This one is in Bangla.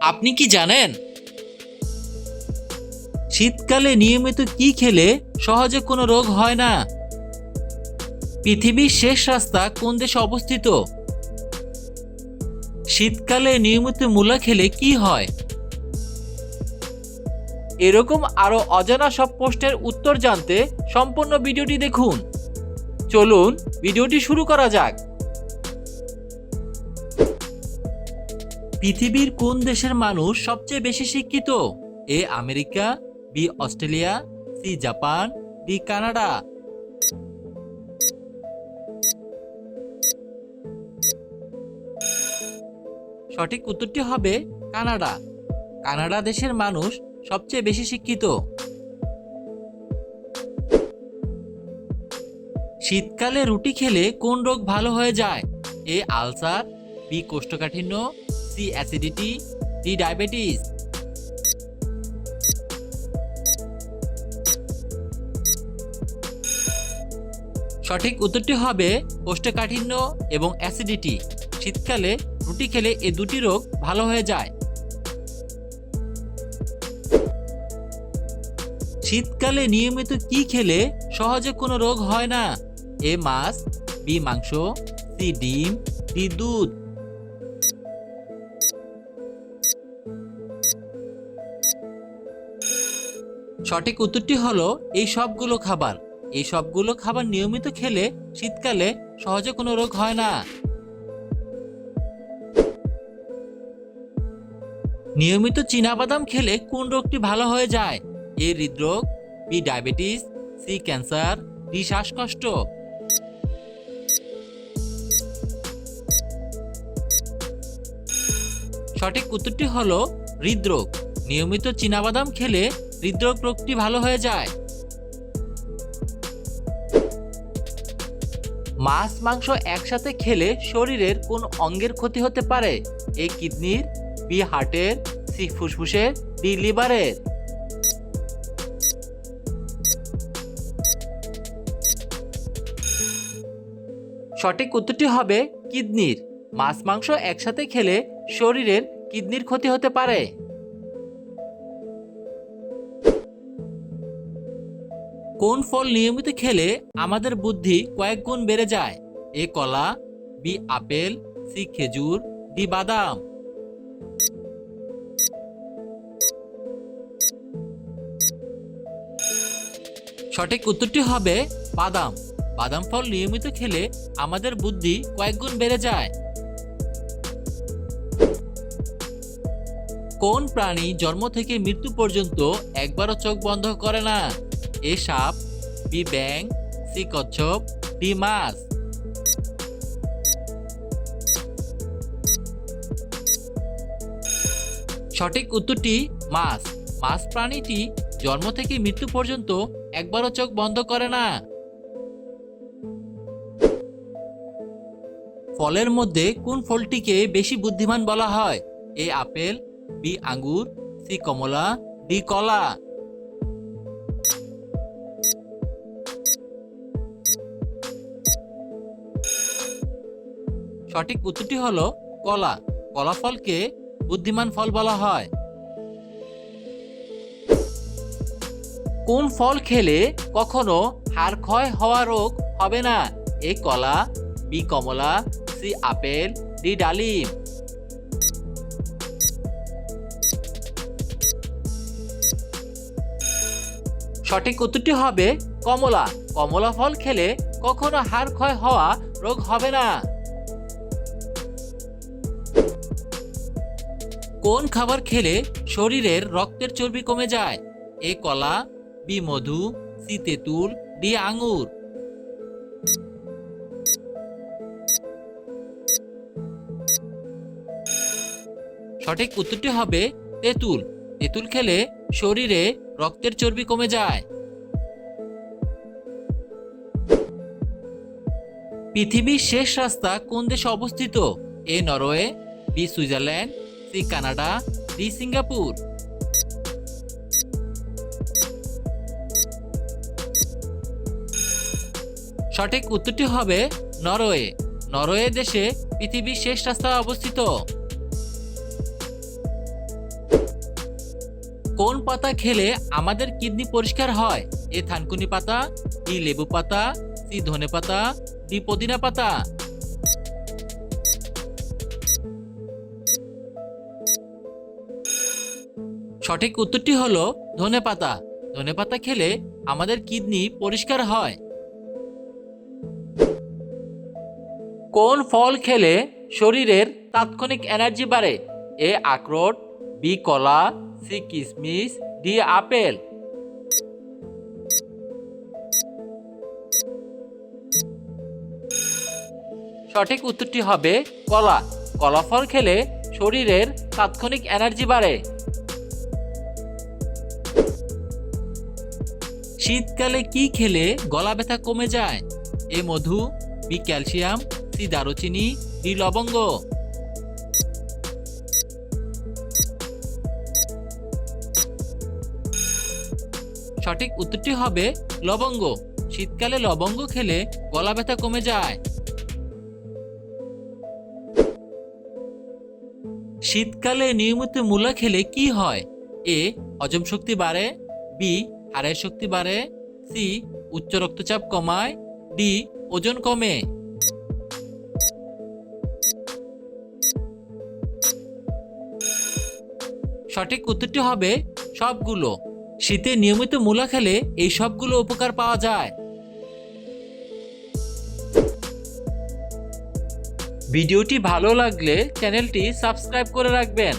আপনি কি জানেন? শীতকালে নিয়মিত কি খেলে সহজে কোনো রোগ হয় না? পৃথিবীর শেষ রাস্তা কোন দেশে অবস্থিত? শীতকালে নিয়মিত মূলা খেলে কি হয়? এরকম আরও অজানা সব প্রশ্নের উত্তর জানতে সম্পূর্ণ ভিডিওটি দেখুন। চলুন, ভিডিওটি শুরু করা যাক। পৃথিবীর কোন দেশের মানুষ সবচেয়ে বেশি শিক্ষিত? A America, B Australia, C Japan, D Canada. সঠিক উত্তরটি হবে কানাডা। কানাডা দেশের মানুষ সবচেয়ে বেশি শিক্ষিত। শীতকালে রুটি খেলে কোন রোগ ভালো হয়ে যায়? এ আলসার, বি কোষ্ঠকাঠিন্য সি অ্যাসিডিটি, ডি ডায়াবেটিস। সঠিক উত্তরটি হবে কোষ্ঠকাঠিন্য এবং অ্যাসিডিটি। শীতকালে রুটি খেলে এই দুটি রোগ ভালো হয়ে যায়। শীতকালে নিয়মিত কি খেলে সহজে কোনো রোগ হয় না? এ মাছ, বি মাংস, সি ডিম, ডি দুধ। সঠিক উত্তরটি হলো এই সবগুলো খাবার। এই সবগুলো খাবার নিয়মিত খেলে শীতকালে সহজে কোনো রোগ হয় না। নিয়মিত চীনাবাদাম খেলে কোন রোগটি ভালো হয়ে যায়? এ হৃদরোগ, B diabetes, C cancer, D শ্বাসকষ্ট। সঠিক উত্তরটি হলো হৃদরোগ। নিয়মিত চীনাবাদাম খেলে হৃদরোগ রোগটি ভালো হয়ে যায়? মাছ, মাংস একসাথে খেলে শরীরের কোন অঙ্গের ক্ষতি হতে পারে? এ কিডনির, বি হার্টের, সি ফুসফুসের, ডি লিভারের। সঠিক উত্তরটি হবে কিডনির। মাছ, মাংস একসাথে খেলে শরীরের কিডনির ক্ষতি হতে পারে। কোন ফল নিয়মিত খেলে আমাদের বুদ্ধি কয়েক গুণ বেড়ে যায়? এ কলা, বি আপেল, সি খেজুর, ডি বাদাম। সঠিক উত্তরটি হবে বাদাম। বাদাম ফল নিয়মিত খেলে আমাদের বুদ্ধি কয়েক গুণ বেড়ে যায়। কোন প্রাণী জন্ম থেকে মৃত্যু পর্যন্ত একবারও চোখ বন্ধ করে না? এ সাপ বি ব্যাং সি কচ্ছপ ডি মাছ সঠিক উত্তরটি মাছ মাছ প্রাণীটি জন্ম থেকে মৃত্যু পর্যন্ত একবারও চোখ বন্ধ করে না। ফলের মধ্যে কোন ফলটিকে বেশি বুদ্ধিমান বলা হয়? এ আপেল, বি আঙ্গুর, সি কমলা, ডি কলা। সঠিক উত্তরটি হলো কলা। কলা ফলকে বুদ্ধিমান ফল বলা হয়। কোন ফল খেলে কখনো হাড় ক্ষয় হওয়া রোগ হবে না? এ কলা, বি কমলা, সি আপেল, ডি ডালিম। সঠিক উত্তরটি হবে কমলা। কমলা ফল খেলে কখনো হাড় ক্ষয় হওয়া রোগ হবে না। কোন খাবার খেলে শরীরের রক্তের চর্বি কমে যায়? এ কলা, বি মধু, সি তেঁতুল, ডি আঙুর। সঠিক উত্তরটি হবে তেঁতুল। তেঁতুল খেলে শরীরে রক্তের চর্বি কমে যায়। পৃথিবীর শেষ রাস্তা কোন দেশে অবস্থিত? A Norway, B Switzerland C Canada D Singapore সঠিক উত্তরটি হবে নরওয়ে। নরওয়ে দেশে পৃথিবীর শেষ রাস্তা অবস্থিত। কোন পাতা খেলে আমাদের কিডনি পরিষ্কার হয়? এ থানকুনি পাতা, বি লেবু পাতা, সি ধনে পাতা, ডি পুদিনা পাতা। সঠিক উত্তরটি হলো ধনে পাতা। ধনে পাতা খেলে আমাদের কিডনি পরিষ্কার হয়। কোন ফল খেলে শরীরের তাৎক্ষণিক এনার্জি বাড়ে? এ আখরোট, বি কলা, সি কিশমিশ ডি আপেল। সঠিক উত্তরটি হবে কলা। কলা ফল খেলে শরীরের তাৎক্ষণিক এনার্জি বাড়ে। শীতকালে কি খেলে গলা ব্যথা কমে যায়? এ মধু, বি ক্যালসিয়াম, সি দারুচিনি, ডি লবঙ্গ। সঠিক উত্তরটি হবে লবঙ্গ। শীতকালে লবঙ্গ খেলে গলা ব্যথা কমে যায়। শীতকালে নিয়মিত মূলা খেলে কি হয়? এ, হজম শক্তি বাড়ে। বি হাড়ের শক্তি বাড়ে। সি উচ্চ রক্তচাপ কমায়। ডি ওজন কমে। সঠিক উত্তরটি হবে সবগুলো। শীতে নিয়মিত মূলা খেলে এই সবগুলো উপকার পাওয়া যায়। ভিডিওটি ভালো লাগলে চ্যানেলটি সাবস্ক্রাইব করে রাখবেন।